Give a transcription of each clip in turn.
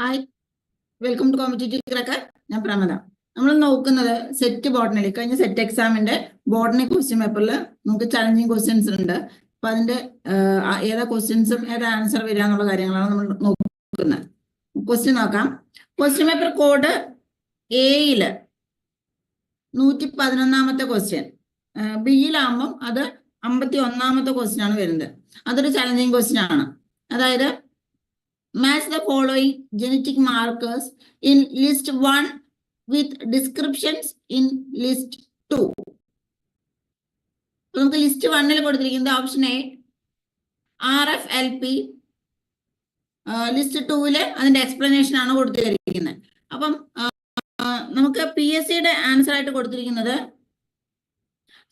Hi welcome to competitive cracker ഞാൻ പ്രമദ. നമ്മൾ നോക്കുന്നത് സെറ്റ് ബോട്ടണി കഴിഞ്ഞ സെറ്റ് എക്സാമിന്റെ ബോട്ടണി ക്വസ്റ്റ്യൻ പേപ്പറിൽ നമുക്ക് ചലഞ്ചിങ് ക്വസ്റ്റ്യൻസ് ഉണ്ട്. അപ്പൊ അതിന്റെ ഏതാ ക്വസ്റ്റ്യൻസും ഏതാ ആൻസർ വരിക എന്നുള്ള കാര്യങ്ങളാണ് നമ്മൾ നോക്കുന്നത്. ക്വസ്റ്റ്യൻ നോക്കാം. ക്വസ്റ്റ്യൻ പേപ്പർ കോഡ് എയിൽ നൂറ്റി പതിനൊന്നാമത്തെ ക്വസ്റ്റ്യൻ ബിയിലാകുമ്പം അത് അമ്പത്തി ഒന്നാമത്തെ ക്വസ്റ്റ്യൻ ആണ് വരുന്നത്. അതൊരു ചലഞ്ചിങ് ക്വസ്റ്റ്യൻ ആണ്. അതായത് match the following genetic markers in list 1 with descriptions in list 2 അപ്പൊ നമുക്ക് ലിസ്റ്റ് വണ്ണിൽ കൊടുത്തിരിക്കുന്നത് option A R F L P list ടൂവിൽ അതിന്റെ എക്സ്പ്ലനേഷൻ ആണ് കൊടുത്തിരിക്കുന്നത്. അപ്പം നമുക്ക് പി എസ് സിയുടെ ആൻസർ ആയിട്ട് കൊടുത്തിരിക്കുന്നത്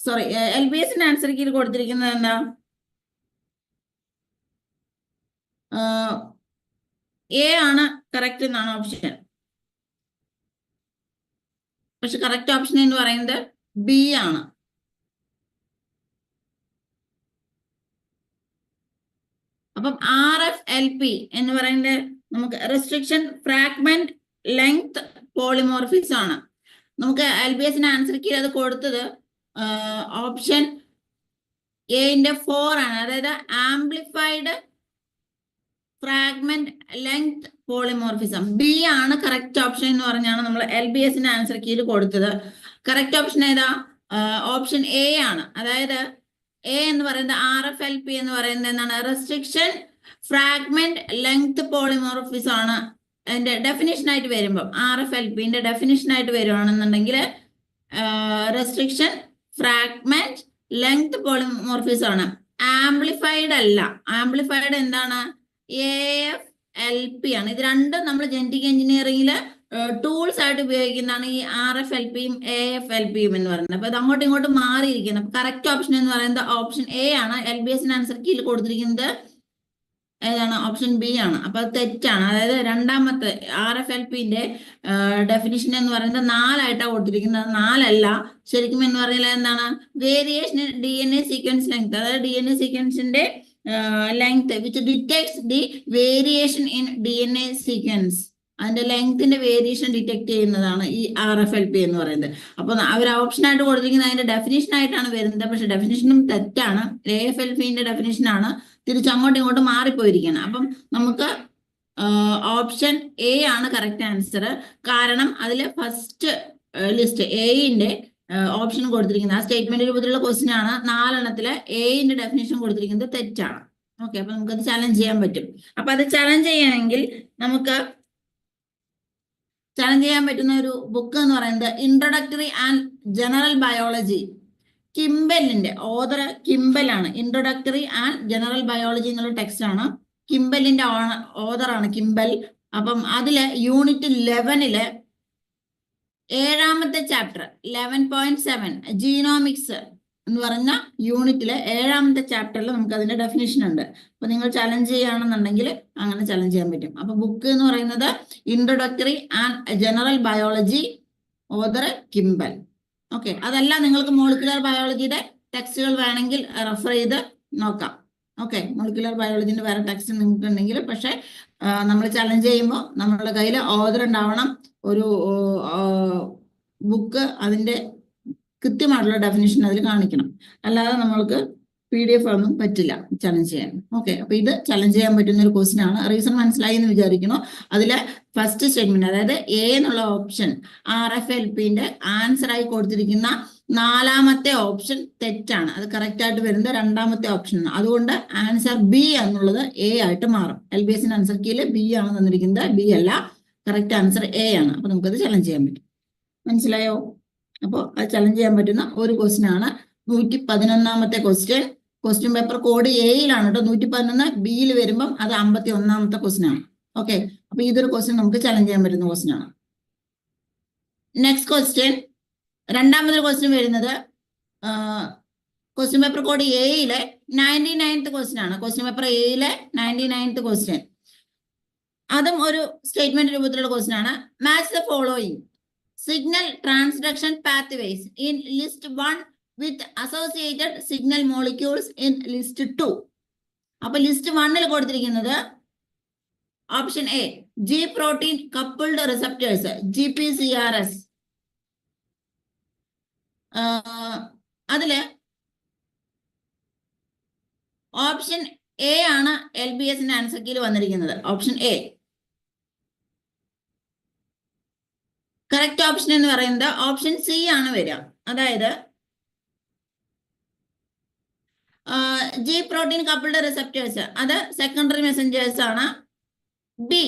സോറി എൽ ബി എസിന്റെ ആൻസർ കീഴിൽ കൊടുത്തിരിക്കുന്നത് എന്താ? എ ആണ് കറക്റ്റ് എന്നാണ് ഓപ്ഷൻ പക്ഷെ കറക്റ്റ് ഓപ്ഷൻ എന്ന് പറയുന്നത് ബി ആണ്. അപ്പം ആർ എഫ് എൽ പി എന്ന് പറയുന്നത് നമുക്ക് റെസ്ട്രിക്ഷൻ ഫ്രാഗ്മെന്റ് ലെങ്ത് പോളിമോർഫിസ് ആണ്. നമുക്ക് എൽ ബി എസിന് ആൻസർ കീ അത് കൊടുത്തത് ഓപ്ഷൻ എന്റെ ഫോർ ആണ്. അതായത് amplified fragment length polymorphism B ആണ് കറക്റ്റ് ഓപ്ഷൻ എന്ന് പറഞ്ഞാണ് നമ്മൾ എൽ ബി എസിന്റെ ആൻസർ കീയിൽ കൊടുത്തത്. കറക്റ്റ് ഓപ്ഷൻ ഏതാ? ഓപ്ഷൻ എ ആണ്. അതായത് എ എന്ന് പറയുന്നത് ആർ എഫ് എൽ പി എന്ന് പറയുന്നത് എന്താണ് റെസ്ട്രിക്ഷൻ ഫ്രാഗ്മെന്റ് ലെങ്ത് പോളിമോർഫിസം ആണ് അതിന്റെ ഡെഫിനിഷൻ ആയിട്ട് വരുമ്പം. ആർ എഫ് എൽ പിന്റെ ഡെഫിനിഷൻ ആയിട്ട് വരുവാണെന്നുണ്ടെങ്കിൽ റെസ്ട്രിക്ഷൻ ഫ്രാഗ്മെന്റ് ലെങ്ത് പോളിമോർഫിസം ആണ്. ആംപ്ലിഫൈഡ് അല്ല. ആംപ്ലിഫൈഡ് എന്താണ്? എഫ് എൽ പി ആണ്. ഇത് രണ്ടും നമ്മൾ ജനറ്റിക് എഞ്ചിനീയറിംഗിൽ ടൂൾസ് ആയിട്ട് ഉപയോഗിക്കുന്നതാണ് ഈ ആർ എഫ് എൽ പിയും എ എഫ് എൽ പിയും എന്ന് പറയുന്നത്. അപ്പൊ ഇത് അങ്ങോട്ടും ഇങ്ങോട്ടും മാറിയിരിക്കുന്നത് അപ്പൊ കറക്റ്റ് ഓപ്ഷൻ എന്ന് പറയുന്നത് ഓപ്ഷൻ എ ആണ്. എൽ ബി എസിന് ആൻസർ കീഴിൽ കൊടുത്തിരിക്കുന്നത് ഏതാണ്? ഓപ്ഷൻ ബി ആണ്. അപ്പൊ തെറ്റാണ്. അതായത് രണ്ടാമത്തെ ആർ എഫ് എൽ പിന്റെ ഡെഫിനിഷൻ എന്ന് പറയുന്നത് നാലായിട്ടാണ് കൊടുത്തിരിക്കുന്നത്. നാലല്ല. ശരിക്കും എന്ന് പറഞ്ഞാൽ എന്താണ്? Variation D N A sequence length അതായത് D N A സീക്വൻസിന്റെ length which detects the variation in D N A sequence അതിന്റെ ലെങ്ത്തിന്റെ വേരിയേഷൻ ഡിറ്റക്ട് ചെയ്യുന്നതാണ് ഈ ആർ എഫ് എൽ പി എന്ന് പറയുന്നത്. അപ്പൊ അവർ ഓപ്ഷൻ ആയിട്ട് കൊടുത്തിരിക്കുന്നത് അതിന്റെ ഡെഫിനേഷൻ ആയിട്ടാണ് വരുന്നത്. പക്ഷെ ഡെഫിനേഷനും തെറ്റാണ്. എ എഫ് എൽ പിന്റെ ഡെഫിനേഷൻ ആണ്. തിരിച്ച് അങ്ങോട്ടും ഇങ്ങോട്ടും മാറിപ്പോയിരിക്കണം അപ്പം നമുക്ക് ഓപ്ഷൻ എ ആണ് കറക്റ്റ് ആൻസർ കാരണം അതിൽ ഫസ്റ്റ് ലിസ്റ്റ് എയിന്റെ ഓപ്ഷൻ കൊടുത്തിരിക്കുന്നത്. ആ സ്റ്റേറ്റ്മെന്റ് രൂപത്തിലുള്ള ക്വസ്റ്റ്യൻ ആണ്. നാലെണ്ണത്തിൽ എയിന്റെ ഡെഫിനേഷൻ കൊടുത്തിരിക്കുന്നത് തെറ്റാണ്. ഓക്കെ അപ്പൊ നമുക്കത് ചലഞ്ച് ചെയ്യാൻ പറ്റും. അപ്പൊ അത് ചലഞ്ച് ചെയ്യണമെങ്കിൽ നമുക്ക് ചലഞ്ച് ചെയ്യാൻ പറ്റുന്ന ഒരു ബുക്ക് എന്ന് പറയുന്നത് ഇൻട്രൊഡക്ടറി ആൻഡ് ജനറൽ ബയോളജി കിംബലിന്റെ ഓതർ കിംബലാണ് ഇൻട്രൊഡക്ടറി ആൻഡ് ജനറൽ ബയോളജി എന്നുള്ള ടെക്സ്റ്റ് ആണ്. കിംബലിന്റെ ഓതറാണ് കിംബൽ അപ്പം അതിലെ യൂണിറ്റ് ലെവനിൽ ഏഴാമത്തെ chapter eleven point seven genomics എന്ന് പറഞ്ഞ യൂണിറ്റിലെ ഏഴാമത്തെ ചാപ്റ്ററിൽ നമുക്ക് അതിന്റെ ഡെഫിനേഷൻ ഉണ്ട്. അപ്പൊ നിങ്ങൾ ചലഞ്ച് ചെയ്യുകയാണെന്നുണ്ടെങ്കിൽ അങ്ങനെ ചലഞ്ച് ചെയ്യാൻ പറ്റും. അപ്പൊ ബുക്ക് എന്ന് പറയുന്നത് introductory and general biology author Kimball okay അതല്ല നിങ്ങൾക്ക് മോളിക്കുലർ ബയോളജിയുടെ ടെക്സ്റ്റുകൾ വേണമെങ്കിൽ റെഫർ ചെയ്ത് നോക്കാം. ഓക്കെ മോളിക്കുലർ ബയോളജിന്റെ വേറെ ടെക്സ്റ്റ് നിങ്ങൾക്ക് ഉണ്ടെങ്കിൽ പക്ഷെ നമ്മൾ ചലഞ്ച് ചെയ്യുമ്പോൾ നമ്മളുടെ കയ്യിൽ ഓതർ ഉണ്ടാവണം ഒരു ബുക്ക് അതിന്റെ കൃത്യമായിട്ടുള്ള ഡെഫിനിഷൻ അതിൽ കാണിക്കണം. അല്ലാതെ നമ്മൾക്ക് പി ഡി എഫ് ഒന്നും പറ്റില്ല ചലഞ്ച് ചെയ്യാൻ. ഓക്കെ അപ്പൊ ഇത് ചലഞ്ച് ചെയ്യാൻ പറ്റുന്ന ഒരു ക്വസ്റ്റ്യൻ ആണ്. റീസൺ മനസ്സിലായി എന്ന് വിചാരിക്കുന്നു. അതിലെ ഫസ്റ്റ് സ്റ്റേറ്റ്മെന്റ് അതായത് എ എന്നുള്ള ഓപ്ഷൻ ആർ എഫ് എൽ പിന്റെ ആൻസർ ആയി കൊടുത്തിരിക്കുന്ന നാലാമത്തെ ഓപ്ഷൻ തെറ്റാണ്. അത് കറക്റ്റ് ആയിട്ട് വരുന്നത് രണ്ടാമത്തെ ഓപ്ഷൻ അതുകൊണ്ട് ആൻസർ ബി എന്നുള്ളത് എ ആയിട്ട് മാറും. എൽ ബി എസിന്റെ ആൻസർ കീയിൽ ബി ആണ് തന്നിരിക്കുന്നത്. ബി അല്ല. കറക്റ്റ് ആൻസർ എ ആണ്. അപ്പൊ നമുക്കത് ചലഞ്ച് ചെയ്യാൻ പറ്റും. മനസ്സിലായോ? അപ്പോൾ അത് ചലഞ്ച് ചെയ്യാൻ പറ്റുന്ന ഒരു ക്വസ്റ്റ്യൻ ആണ്. നൂറ്റി പതിനൊന്നാമത്തെ ക്വസ്റ്റ്യൻ ക്വസ്റ്റ്യൻ പേപ്പർ കോഡ് എയിലാണ് കേട്ടോ. നൂറ്റി പതിനൊന്ന് ബിയിൽ വരുമ്പം അത് അമ്പത്തി ഒന്നാമത്തെ ക്വസ്റ്റ്യൻ ആണ്. ഓക്കെ അപ്പൊ ഇതൊരു ക്വസ്റ്റ്യൻ നമുക്ക് ചലഞ്ച് ചെയ്യാൻ പറ്റുന്ന ക്വസ്റ്റ്യൻ ആണ്. നെക്സ്റ്റ് ക്വസ്റ്റ്യൻ രണ്ടാമതൊരു ക്വസ്റ്റ്യൻ വരുന്നത് ക്വസ്റ്റ്യൻ പേപ്പർ കോഡ് എയിലെ നയന്റി നയൻത്ത് ക്വസ്റ്റ്യൻ ആണ്. ക്വസ്റ്റ്യൻ പേപ്പർ എയിലെ നയന്റി നയൻത്ത് ക്വസ്റ്റ്യൻ അതും ഒരു സ്റ്റേറ്റ്മെന്റ് രൂപത്തിലുള്ള ക്വസ്റ്റ്യൻ ആണ്. Match the following signal transduction pathways in list one with associated signal molecules in list two അപ്പൊ ലിസ്റ്റ് വണ്ണിൽ കൊടുത്തിരിക്കുന്നത് option A G protein coupled receptors G P C R S അതിൽ option A ആണ് L B എസിന്റെ answer കീയിൽ വന്നിരിക്കുന്നത്. Option A correct option എന്ന് പറയുന്നത് ഓപ്ഷൻ സി ആണ് വരിക. അതായത് ജി പ്രോട്ടീൻ കപ്പിളുടെ റിസപ്റ്റേഴ്സ് അത് സെക്കൻഡറി മെസ്സഞ്ചേഴ്സ് ആണ്. ബി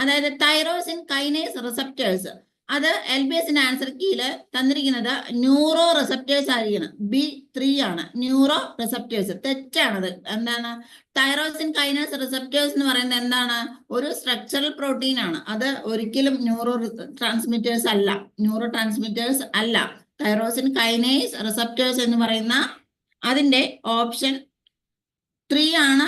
അതായത് തൈറോസിൻ കൈനേസ് റിസപ്റ്റേഴ്സ് അത് എൽ ബി എസിന്റെ ആൻസർ കീയിൽ തന്നിരിക്കുന്നത് ന്യൂറോ റിസപ്റ്റേഴ്സ് ആയിരിക്കണം. ബി ത്രീ ആണ്. ന്യൂറോ റിസപ്റ്റേഴ്സ് തെറ്റാണത്. എന്താണ്? തൈറോസിൻ കൈനസ് റിസപ്റ്റേഴ്സ് എന്ന് പറയുന്നത് എന്താണ്? ഒരു സ്ട്രക്ചറൽ പ്രോട്ടീൻ ആണ്. അത് ഒരിക്കലും ന്യൂറോ ട്രാൻസ്മിറ്റേഴ്സ് അല്ല. ന്യൂറോ ട്രാൻസ്മിറ്റേഴ്സ് അല്ല. തൈറോസിൻ കൈനേസ് റിസപ്റ്റേഴ്സ് എന്ന് പറയുന്ന അതിന്റെ ഓപ്ഷൻ ത്രീ ആണ്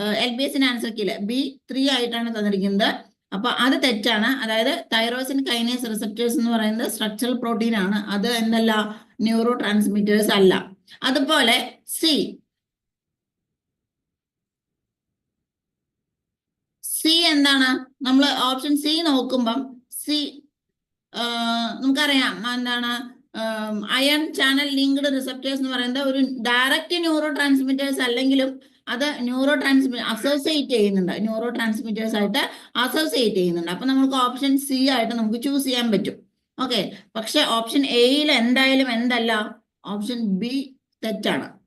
എൽ ബി എസിന്റെ ആൻസർ കീയിൽ ബി ത്രീ ആയിട്ടാണ് തന്നിരിക്കുന്നത്. അപ്പൊ അത് തെറ്റാണ്. അതായത് തൈറോസിൻ കൈനേസ് റിസപ്റ്റേഴ്സ് എന്ന് പറയുന്നത് സ്ട്രക്ചറൽ പ്രോട്ടീൻ ആണ്. അത് എന്തല്ല? ന്യൂറോ ട്രാൻസ്മിറ്റേഴ്സ് അല്ല. അതുപോലെ സി സി എന്താണ്? നമ്മൾ ഓപ്ഷൻ സി നോക്കുമ്പം സി നമുക്കറിയാം എന്താണ്? അയൺ ചാനൽ ലിങ്ക്ഡ് റിസപ്റ്റേഴ്സ് എന്ന് പറയുന്നത് ഒരു ഡയറക്റ്റ് ന്യൂറോ ട്രാൻസ്മിറ്റേഴ്സ് അല്ലെങ്കിലും അത് ന്യൂറോ ട്രാൻസ്മി അസോസിയേറ്റ് ചെയ്യുന്നുണ്ട്. ന്യൂറോ ട്രാൻസ്മിറ്റേഴ്സ് ആയിട്ട് അസോസിയേറ്റ് ചെയ്യുന്നുണ്ട്. അപ്പൊ നമുക്ക് ഓപ്ഷൻ സി ആയിട്ട് നമുക്ക് ചൂസ് ചെയ്യാൻ പറ്റും. ഓക്കെ പക്ഷെ ഓപ്ഷൻ എയിൽ എന്തായാലും എന്തല്ല? ഓപ്ഷൻ ബി തെറ്റാണ്.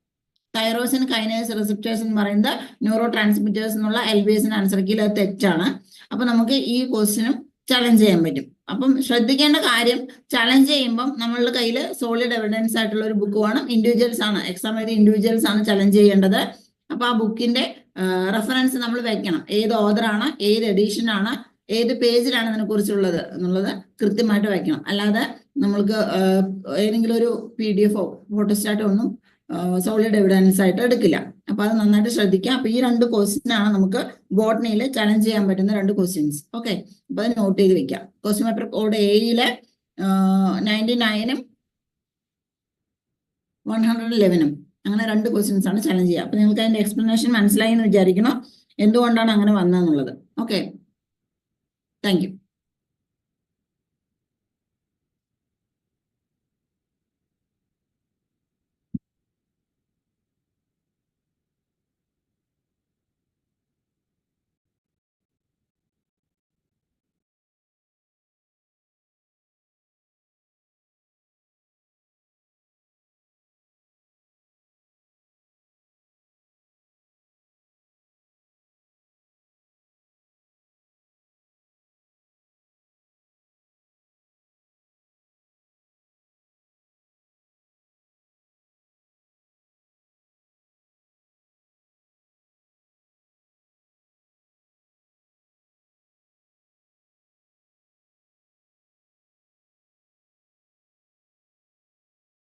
തൈറോസിൻ കൈനേസ് റിസപ്റ്റേഴ്സ് എന്ന് പറയുന്നത് ന്യൂറോ ട്രാൻസ്മിറ്റേഴ്സ് എന്നുള്ള എൽ ബി എസിന് ആൻസർ അത് തെറ്റാണ്. അപ്പൊ നമുക്ക് ഈ ക്വസ്റ്റിനും ചലഞ്ച് ചെയ്യാൻ പറ്റും. അപ്പം ശ്രദ്ധിക്കേണ്ട കാര്യം ചലഞ്ച് ചെയ്യുമ്പം നമ്മളുടെ കയ്യിൽ സോളിഡ് എവിഡൻസ് ആയിട്ടുള്ള ഒരു ബുക്ക് വേണം. ഇൻഡിവിജ്വൽസ് ആണ്. എക്സാം എഴുതി ഇൻഡിവിജ്വൽസ് ആണ് ചലഞ്ച് ചെയ്യേണ്ടത്. അപ്പൊ ആ ബുക്കിന്റെ റെഫറൻസ് നമ്മൾ വെക്കണം. ഏത് ഓദറാണ് ഏത് എഡീഷൻ ആണ് ഏത് പേജിലാണ് ഇതിനെ കുറിച്ചുള്ളത് എന്നുള്ളത് കൃത്യമായിട്ട് വെക്കണം. അല്ലാതെ നമ്മൾക്ക് ഏതെങ്കിലും ഒരു പി ഡി എഫോ ഫോട്ടോസ്റ്റാറ്റോ ഒന്നും സോളിഡ് എവിഡൻസ് ആയിട്ട് എടുക്കില്ല. അപ്പൊ അത് നന്നായിട്ട് ശ്രദ്ധിക്കുക അപ്പൊ ഈ രണ്ട് ക്വസ്റ്റ്യൻ ആണ് നമുക്ക് ബോട്ടണിയിൽ ചലഞ്ച് ചെയ്യാൻ പറ്റുന്ന രണ്ട് ക്വസ്റ്റ്യൻസ് ഓക്കെ അപ്പൊ അത് നോട്ട് ചെയ്ത് വെക്കാം. ക്വസ്റ്റ്യൻ പേപ്പർ കോഡ് എയിലെ നയന്റി നയനും വൺ ഹൺഡ്രഡ് ഇലവനും അങ്ങനെ രണ്ട് ക്വസ്റ്റ്യൻസ് ആണ് ചലഞ്ച് ചെയ്യുക. അപ്പൊ നിങ്ങൾക്ക് അതിന്റെ എക്സ്പ്ലനേഷൻ മനസ്സിലായി എന്ന് വിചാരിക്കണം എന്തുകൊണ്ടാണ് അങ്ങനെ വന്നതെന്നുള്ളത്? Okay thank you